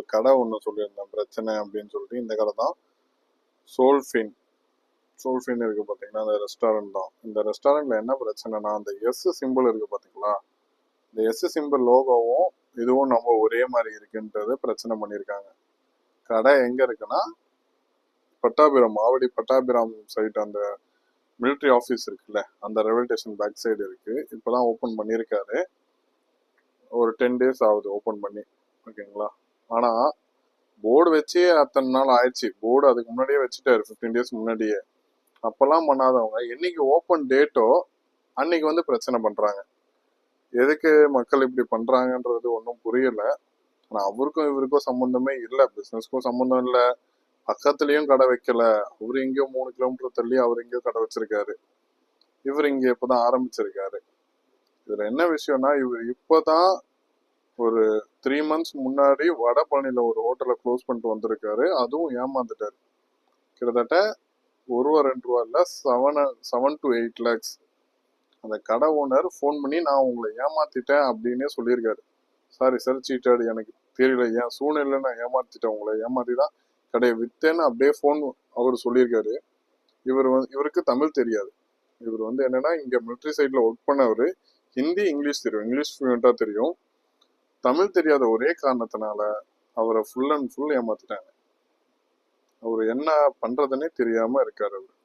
ஒரு கடை ஒன்று சொல்லியிருந்தேன் பிரச்சனை அப்படின்னு சொல்லிட்டு. இந்த கடை தான் சோல்ஃபின். சோல்ஃபின் இருக்குது பார்த்தீங்கன்னா அந்த ரெஸ்டாரண்ட் தான். இந்த ரெஸ்டாரண்ட்டில் என்ன பிரச்சனைனா அந்த எஸ் சிம்பிள் இருக்குது பார்த்தீங்களா இந்த எஸ் சிம்பிள் லோகோவும் இதுவும் நம்ம ஒரே மாதிரி இருக்குன்றது பிரச்சனை பண்ணியிருக்காங்க. கடை எங்கே இருக்குன்னா பட்டாபிராம் ஆவடி பட்டாபிராம் சைட் அந்த மிலிட்ரி ஆஃபீஸ் இருக்குல்ல அந்த ரயில்வே ஸ்டேஷன் பேக் சைடு இருக்குது இப்போதான் ஓப்பன் பண்ணியிருக்காரு. ஒரு டென் டேஸ் ஆகுது ஓப்பன் பண்ணி. ஓகேங்களா ஆனா போர்டு வச்சே அத்தனை நாள் ஆயிடுச்சு. போர்டு அதுக்கு முன்னாடியே வச்சுட்டாரு ஃபிஃப்டீன் டேஸ் முன்னாடியே. அப்பெல்லாம் பண்ணாதவங்க என்னைக்கு ஓப்பன் டேட்டோ அன்னைக்கு வந்து பிரச்சனை பண்றாங்க. எதுக்கு மக்கள் இப்படி பண்றாங்கன்றது ஒன்றும் புரியல. ஆனா அவருக்கும் இவருக்கும் சம்மந்தமே இல்லை. பிசினஸ்க்கும் சம்மந்தம் இல்லை. பக்கத்துலயும் கடை வைக்கல. அவர் எங்கேயோ மூணு கிலோமீட்டர் தள்ளி அவர் எங்கேயோ கடை வச்சிருக்காரு. இவர் இங்க இப்பதான் ஆரம்பிச்சிருக்காரு. இதுல என்ன விஷயம்னா இவர் இப்பதான் ஒரு த்ரீ மந்த்ஸ் முன்னாடி வடபழனியில ஒரு ஹோட்டலை க்ளோஸ் பண்ணிட்டு வந்திருக்காரு. அதுவும் ஏமாந்துட்டாரு. கிட்டத்தட்ட ஒரு ரூபா ரெண்டு ரூபா இல்லை seven seven to eight lakhs அந்த கடை ஓனர் ஃபோன் பண்ணி நான் உங்களை ஏமாத்திட்டேன் அப்படின்னே சொல்லியிருக்காரு. சாரி சார் சீட்டாடு எனக்கு தெரியல. ஏன் சூழ்நிலை நான் ஏமாத்திட்டேன். உங்களை ஏமாத்தி தான் கடையை வித்தேன்னு அப்படியே ஃபோன் அவர் சொல்லியிருக்காரு. இவர் வந்து இவருக்கு தமிழ் தெரியாது. இவர் வந்து என்னன்னா இங்கே மிலிட்ரி சைட்டில் ஒர்க் பண்ணவர். ஹிந்தி இங்கிலீஷ் தெரியும். இங்கிலீஷ் ஃப்ளூயண்ட்டாக தெரியும். தமிழ் தெரியாத ஒரே காரணத்தினால அவரை ஃபுல் அண்ட் ஃபுல் ஏமாத்திட்டாங்க. அவர் என்ன பண்றதுன்னே தெரியாம இருக்காரு அவர்.